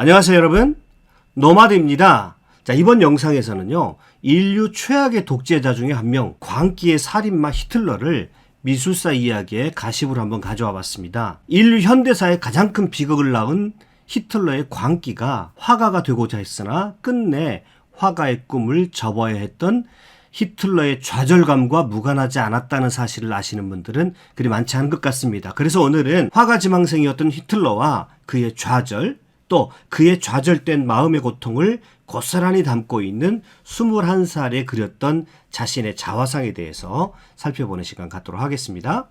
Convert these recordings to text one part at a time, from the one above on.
안녕하세요 여러분. 노마드입니다. 자 이번 영상에서는요 인류 최악의 독재자 중에 한 명 광기의 살인마 히틀러를 미술사 이야기의 가십으로 한번 가져와 봤습니다. 인류 현대사의 가장 큰 비극을 낳은 히틀러의 광기가 화가가 되고자 했으나 끝내 화가의 꿈을 접어야 했던 히틀러의 좌절감과 무관하지 않았다는 사실을 아시는 분들은 그리 많지 않은 것 같습니다. 그래서 오늘은 화가 지망생이었던 히틀러와 그의 좌절, 또 그의 좌절된 마음의 고통을 고스란히 담고 있는 21살에 그렸던 자신의 자화상에 대해서 살펴보는 시간 갖도록 하겠습니다.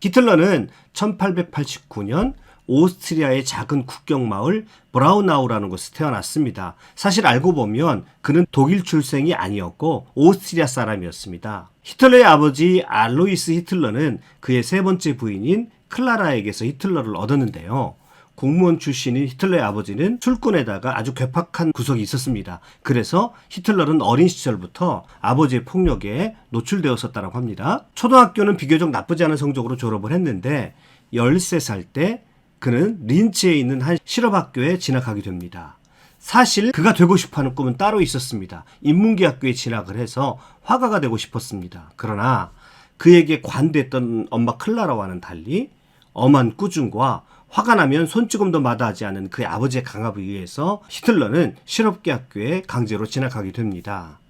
히틀러는 1889년 오스트리아의 작은 국경 마을 브라우나우라는 곳에 태어났습니다. 사실 알고 보면 그는 독일 출생이 아니었고 오스트리아 사람이었습니다. 히틀러의 아버지 알로이스 히틀러는 그의 세 번째 부인인 클라라에게서 히틀러를 얻었는데요. 공무원 출신인 히틀러의 아버지는 술꾼에다가 아주 괴팍한 구석이 있었습니다. 그래서 히틀러는 어린 시절부터 아버지의 폭력에 노출되었었다고 합니다. 초등학교는 비교적 나쁘지 않은 성적으로 졸업을 했는데 13살 때 그는 린츠에 있는 한 실업학교에 진학하게 됩니다. 사실 그가 되고 싶어하는 꿈은 따로 있었습니다. 인문계 학교에 진학을 해서 화가가 되고 싶었습니다. 그러나 그에게 관대했던 엄마 클라라와는 달리 엄한 꾸중과 화가 나면 손찌검도 마다하지 않은 그의 아버지의 강압에 의해서 히틀러는 실업계 학교에 강제로 진학하게 됩니다.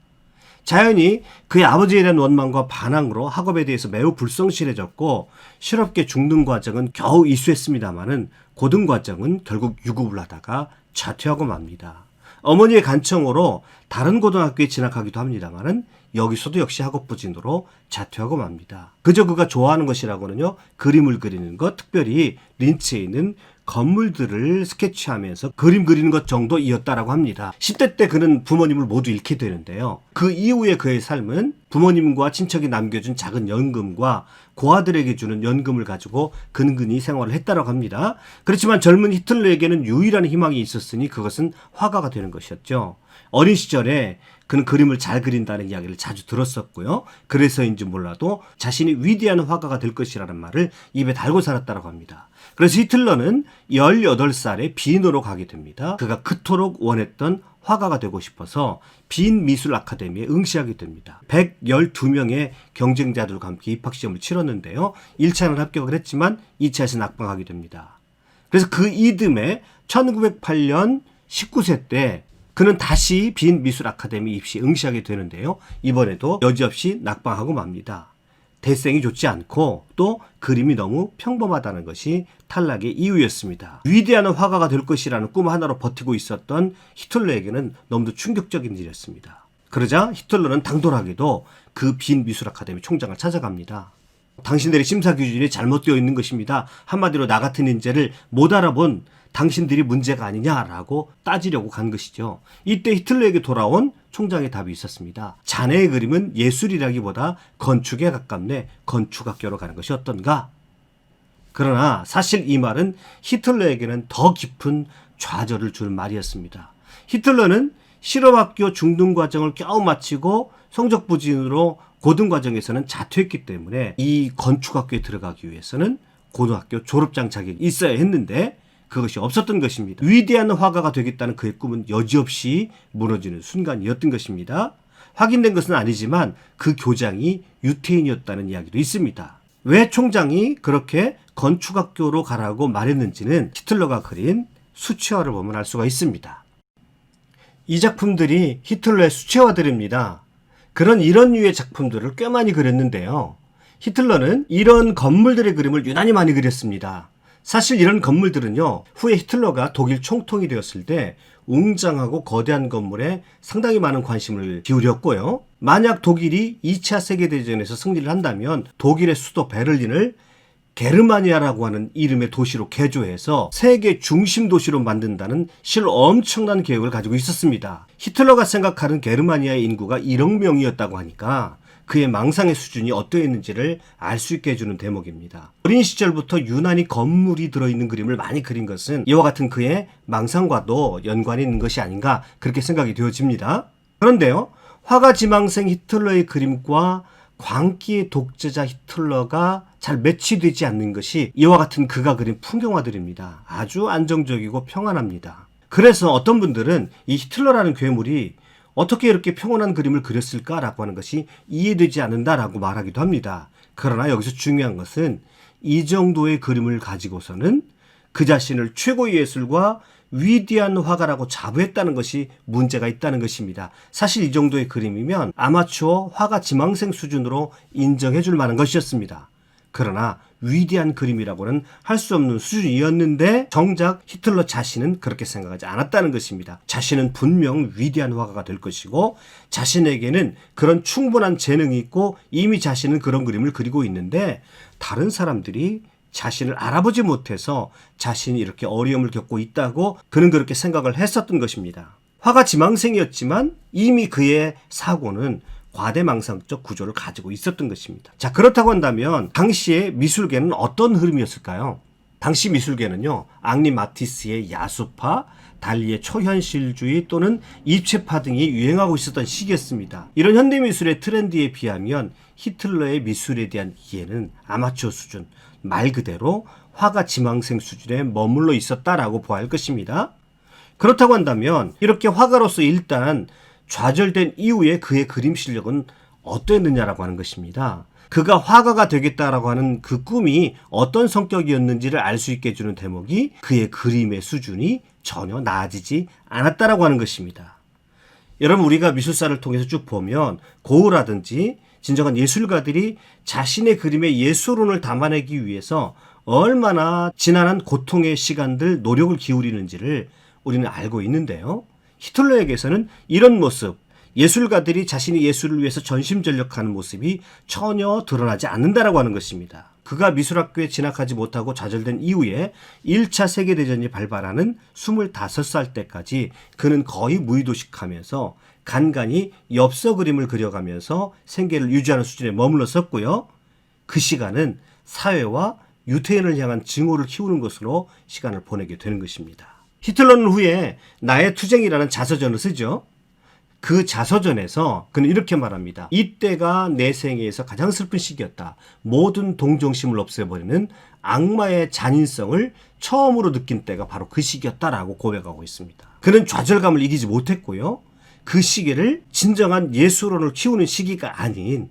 자연히 그의 아버지에 대한 원망과 반항으로 학업에 대해서 매우 불성실해졌고 실업계 중등 과정은 겨우 이수했습니다마는 고등 과정은 결국 유급을 하다가 자퇴하고 맙니다. 어머니의 간청으로 다른 고등학교에 진학하기도 합니다마는 여기서도 역시 학업 부진으로 자퇴하고 맙니다. 그저 그가 좋아하는 것이라고는요 그림을 그리는 것, 특별히 린츠에 있는 건물들을 스케치하면서 그림 그리는 것 정도이었다라고 합니다. 10대 때 그는 부모님을 모두 잃게 되는데요. 그 이후에 그의 삶은 부모님과 친척이 남겨준 작은 연금과 고아들에게 주는 연금을 가지고 근근히 생활을 했다라고 합니다. 그렇지만 젊은 히틀러에게는 유일한 희망이 있었으니 그것은 화가가 되는 것이었죠. 어린 시절에 그는 그림을 잘 그린다는 이야기를 자주 들었었고요. 그래서인지 몰라도 자신이 위대한 화가가 될 것이라는 말을 입에 달고 살았다고 합니다. 그래서 히틀러는 18살에 빈으로 가게 됩니다. 그가 그토록 원했던 화가가 되고 싶어서 빈 미술 아카데미에 응시하게 됩니다. 112명의 경쟁자들과 함께 입학 시험을 치렀는데요. 1차는 합격을 했지만 2차에서 낙방하게 됩니다. 그래서 그 이듬해 1908년 19세 때 그는 다시 빈 미술 아카데미 입시 응시하게 되는데요. 이번에도 여지없이 낙방하고 맙니다. 대생이 좋지 않고 또 그림이 너무 평범하다는 것이 탈락의 이유였습니다. 위대한 화가가 될 것이라는 꿈 하나로 버티고 있었던 히틀러에게는 너무도 충격적인 일이었습니다. 그러자 히틀러는 당돌하게도 그 빈 미술 아카데미 총장을 찾아갑니다. 당신들의 심사 기준이 잘못되어 있는 것입니다. 한마디로 나 같은 인재를 못 알아본 당신들이 문제가 아니냐라고 따지려고 간 것이죠. 이때 히틀러에게 돌아온 총장의 답이 있었습니다. 자네의 그림은 예술이라기보다 건축에 가깝네 건축학교로 가는 것이 어떤가? 그러나 사실 이 말은 히틀러에게는 더 깊은 좌절을 주는 말이었습니다. 히틀러는 실업학교 중등 과정을 겨우 마치고 성적 부진으로 고등 과정에서는 자퇴했기 때문에 이 건축학교에 들어가기 위해서는 고등학교 졸업장 자격이 있어야 했는데 그것이 없었던 것입니다. 위대한 화가가 되겠다는 그의 꿈은 여지없이 무너지는 순간이었던 것입니다. 확인된 것은 아니지만 그 교장이 유태인이었다는 이야기도 있습니다. 왜 총장이 그렇게 건축학교로 가라고 말했는지는 히틀러가 그린 수채화를 보면 알 수가 있습니다. 이 작품들이 히틀러의 수채화들입니다. 그런 이런 류의 작품들을 꽤 많이 그렸는데요. 히틀러는 이런 건물들의 그림을 유난히 많이 그렸습니다. 사실 이런 건물들은요, 후에 히틀러가 독일 총통이 되었을 때 웅장하고 거대한 건물에 상당히 많은 관심을 기울였고요. 만약 독일이 2차 세계대전에서 승리를 한다면 독일의 수도 베를린을 게르마니아라고 하는 이름의 도시로 개조해서 세계 중심 도시로 만든다는 실 엄청난 계획을 가지고 있었습니다. 히틀러가 생각하는 게르마니아의 인구가 1억 명이었다고 하니까 그의 망상의 수준이 어떠했는지를 알 수 있게 해주는 대목입니다. 어린 시절부터 유난히 건물이 들어있는 그림을 많이 그린 것은 이와 같은 그의 망상과도 연관이 있는 것이 아닌가 그렇게 생각이 되어집니다. 그런데요, 화가 지망생 히틀러의 그림과 광기의 독재자 히틀러가 잘 매치되지 않는 것이 이와 같은 그가 그린 풍경화들입니다. 아주 안정적이고 평안합니다. 그래서 어떤 분들은 이 히틀러라는 괴물이 어떻게 이렇게 평온한 그림을 그렸을까라고 하는 것이 이해되지 않는다라고 말하기도 합니다. 그러나 여기서 중요한 것은 이 정도의 그림을 가지고서는 그 자신을 최고의 예술과 위대한 화가라고 자부했다는 것이 문제가 있다는 것입니다. 사실 이 정도의 그림이면 아마추어 화가 지망생 수준으로 인정해 줄 만한 것이었습니다. 그러나 위대한 그림이라고는 할 수 없는 수준이었는데 정작 히틀러 자신은 그렇게 생각하지 않았다는 것입니다. 자신은 분명 위대한 화가가 될 것이고 자신에게는 그런 충분한 재능이 있고 이미 자신은 그런 그림을 그리고 있는데 다른 사람들이 자신을 알아보지 못해서 자신이 이렇게 어려움을 겪고 있다고 그는 그렇게 생각을 했었던 것입니다. 화가 지망생이었지만 이미 그의 사고는 과대망상적 구조를 가지고 있었던 것입니다. 자, 그렇다고 한다면 당시의 미술계는 어떤 흐름이었을까요? 당시 미술계는요, 앙리 마티스의 야수파, 달리의 초현실주의 또는 입체파 등이 유행하고 있었던 시기였습니다. 이런 현대미술의 트렌드에 비하면 히틀러의 미술에 대한 이해는 아마추어 수준, 말 그대로 화가 지망생 수준에 머물러 있었다라고 보아야 할 것입니다. 그렇다고 한다면 이렇게 화가로서 일단 좌절된 이후에 그의 그림 실력은 어땠느냐라고 하는 것입니다. 그가 화가가 되겠다라고 하는 그 꿈이 어떤 성격이었는지를 알 수 있게 해주는 대목이 그의 그림의 수준이 전혀 나아지지 않았다라고 하는 것입니다. 여러분 우리가 미술사를 통해서 쭉 보면 고흐라든지 진정한 예술가들이 자신의 그림에 예술론을 담아내기 위해서 얼마나 지난한 고통의 시간들 노력을 기울이는지를 우리는 알고 있는데요. 히틀러에게서는 이런 모습, 예술가들이 자신의 예술을 위해서 전심전력하는 모습이 전혀 드러나지 않는다라고 하는 것입니다. 그가 미술학교에 진학하지 못하고 좌절된 이후에 1차 세계대전이 발발하는 25살 때까지 그는 거의 무의도식하면서 간간히 엽서 그림을 그려가면서 생계를 유지하는 수준에 머물렀었고요. 그 시간은 사회와 유태인을 향한 증오를 키우는 것으로 시간을 보내게 되는 것입니다. 히틀러는 후에 나의 투쟁이라는 자서전을 쓰죠. 그 자서전에서 그는 이렇게 말합니다. 이때가 내 생애에서 가장 슬픈 시기였다. 모든 동정심을 없애버리는 악마의 잔인성을 처음으로 느낀 때가 바로 그 시기였다라고 고백하고 있습니다. 그는 좌절감을 이기지 못했고요. 그 시기를 진정한 예술론을 키우는 시기가 아닌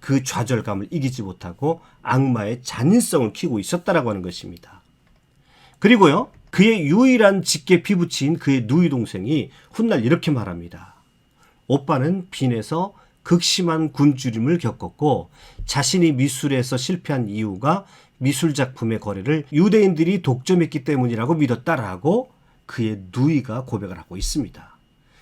그 좌절감을 이기지 못하고 악마의 잔인성을 키우고 있었다라고 하는 것입니다. 그리고요, 그의 유일한 직계 피부치인 그의 누이 동생이 훗날 이렇게 말합니다. 오빠는 빈에서 극심한 굶주림을 겪었고 자신이 미술에서 실패한 이유가 미술 작품의 거래를 유대인들이 독점했기 때문이라고 믿었다라고 그의 누이가 고백을 하고 있습니다.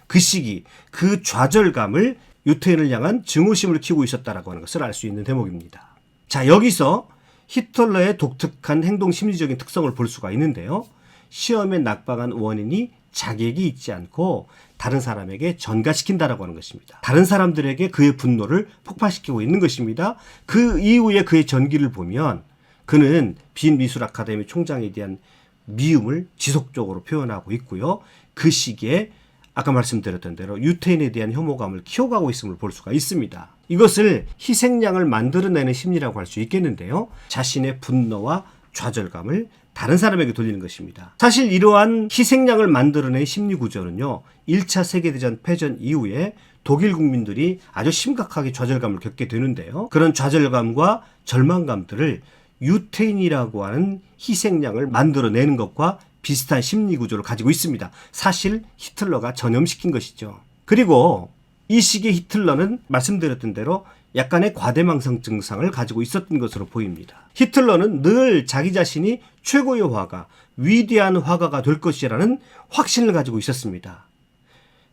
그 시기, 그 좌절감을 유태인을 향한 증오심을 키우고 있었다라고 하는 것을 알 수 있는 대목입니다. 자, 여기서 히틀러의 독특한 행동 심리적인 특성을 볼 수가 있는데요. 시험에 낙방한 원인이 자객이 있지 않고 다른 사람에게 전가시킨다라고 하는 것입니다. 다른 사람들에게 그의 분노를 폭발시키고 있는 것입니다. 그 이후에 그의 전기를 보면 그는 빈 미술 아카데미 총장에 대한 미움을 지속적으로 표현하고 있고요. 그 시기에 아까 말씀드렸던 대로 유태인에 대한 혐오감을 키워가고 있음을 볼 수가 있습니다. 이것을 희생양을 만들어내는 심리라고 할 수 있겠는데요. 자신의 분노와 좌절감을 다른 사람에게 돌리는 것입니다. 사실 이러한 희생양을 만들어낸 심리 구조는요. 1차 세계대전 패전 이후에 독일 국민들이 아주 심각하게 좌절감을 겪게 되는데요. 그런 좌절감과 절망감들을 유태인이라고 하는 희생양을 만들어내는 것과 비슷한 심리 구조를 가지고 있습니다. 사실 히틀러가 전염시킨 것이죠. 그리고 이 시기에 히틀러는 말씀드렸던 대로 약간의 과대망상 증상을 가지고 있었던 것으로 보입니다. 히틀러는 늘 자기 자신이 최고의 화가, 위대한 화가가 될 것이라는 확신을 가지고 있었습니다.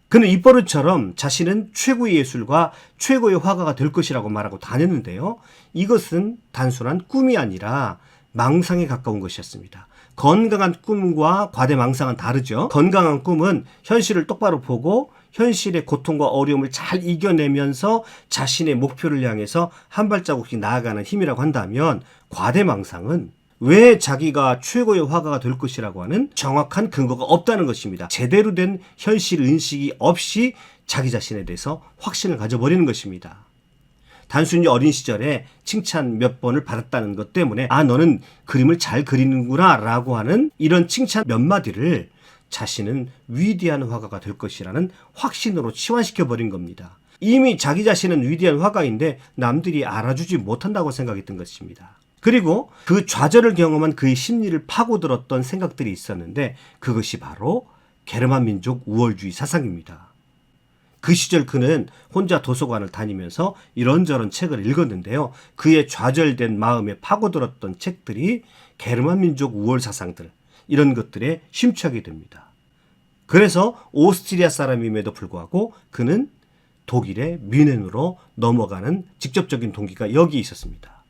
그는 입버릇처럼 자신은 최고의 예술과 최고의 화가가 될 것이라고 말하고 다녔는데요. 이것은 단순한 꿈이 아니라 망상에 가까운 것이었습니다. 건강한 꿈과 과대망상은 다르죠. 건강한 꿈은 현실을 똑바로 보고 현실의 고통과 어려움을 잘 이겨내면서 자신의 목표를 향해서 한 발자국씩 나아가는 힘이라고 한다면 과대망상은 왜 자기가 최고의 화가가 될 것이라고 하는 정확한 근거가 없다는 것입니다. 제대로 된 현실 인식이 없이 자기 자신에 대해서 확신을 가져버리는 것입니다. 단순히 어린 시절에 칭찬 몇 번을 받았다는 것 때문에 아 너는 그림을 잘 그리는구나 라고 하는 이런 칭찬 몇 마디를 자신은 위대한 화가가 될 것이라는 확신으로 치환시켜 버린 겁니다. 이미 자기 자신은 위대한 화가인데 남들이 알아주지 못한다고 생각했던 것입니다. 그리고 그 좌절을 경험한 그의 심리를 파고들었던 생각들이 있었는데 그것이 바로 게르만 민족 우월주의 사상입니다. 그 시절 그는 혼자 도서관을 다니면서 이런저런 책을 읽었는데요. 그의 좌절된 마음에 파고들었던 책들이 게르만 민족 우월 사상들 이런 것들에 심취하게 됩니다. 그래서 오스트리아 사람임에도 불구하고 그는 독일의 뮌헨으로 넘어가는 직접적인 동기가 여기 있었습니다.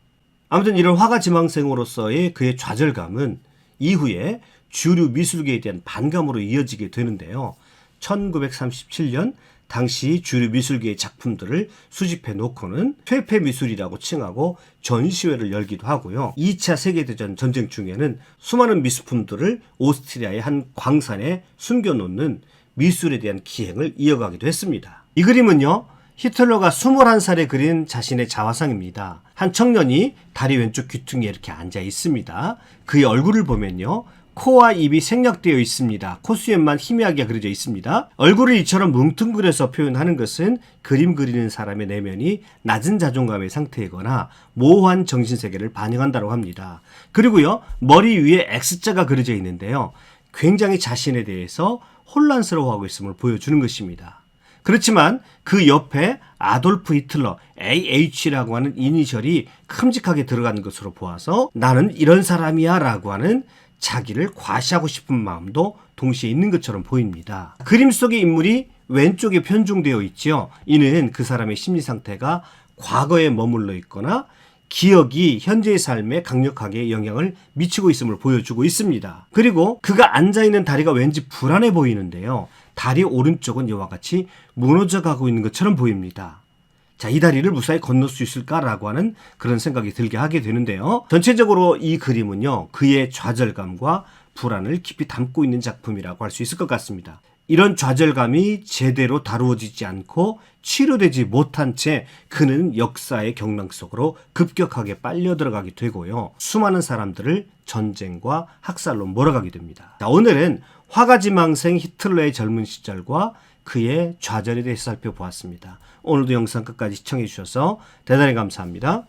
아무튼 이런 화가 지망생으로서의 그의 좌절감은 이후에 주류 미술계에 대한 반감으로 이어지게 되는데요. 1937년 당시 주류 미술계의 작품들을 수집해 놓고는 퇴폐 미술이라고 칭하고 전시회를 열기도 하고요. 2차 세계대전 전쟁 중에는 수많은 미술품들을 오스트리아의 한 광산에 숨겨 놓는 미술에 대한 기행을 이어가기도 했습니다. 이 그림은요. 히틀러가 21살에 그린 자신의 자화상입니다. 한 청년이 다리 왼쪽 귀퉁이에 이렇게 앉아 있습니다. 그의 얼굴을 보면요. 코와 입이 생략되어 있습니다. 콧수염만 희미하게 그려져 있습니다. 얼굴을 이처럼 뭉뚱그려서 표현하는 것은 그림 그리는 사람의 내면이 낮은 자존감의 상태이거나 모호한 정신세계를 반영한다고 합니다. 그리고요, 머리 위에 X자가 그려져 있는데요. 굉장히 자신에 대해서 혼란스러워하고 있음을 보여주는 것입니다. 그렇지만 그 옆에 아돌프 히틀러 AH라고 하는 이니셜이 큼직하게 들어가는 것으로 보아서 나는 이런 사람이야 라고 하는 자기를 과시하고 싶은 마음도 동시에 있는 것처럼 보입니다. 그림 속의 인물이 왼쪽에 편중되어 있지요. 이는 그 사람의 심리 상태가 과거에 머물러 있거나 기억이 현재의 삶에 강력하게 영향을 미치고 있음을 보여주고 있습니다. 그리고 그가 앉아있는 다리가 왠지 불안해 보이는데요. 다리 오른쪽은 이와 같이 무너져 가고 있는 것처럼 보입니다. 자, 이 다리를 무사히 건널 수 있을까라고 하는 그런 생각이 들게 하게 되는데요. 전체적으로 이 그림은요, 그의 좌절감과 불안을 깊이 담고 있는 작품이라고 할 수 있을 것 같습니다. 이런 좌절감이 제대로 다루어지지 않고 치료되지 못한 채 그는 역사의 경랑 속으로 급격하게 빨려 들어가게 되고요. 수많은 사람들을 전쟁과 학살로 몰아가게 됩니다. 자, 오늘은 화가지망생 히틀러의 젊은 시절과 그의 좌절에 대해서 살펴보았습니다. 오늘도 영상 끝까지 시청해 주셔서 대단히 감사합니다.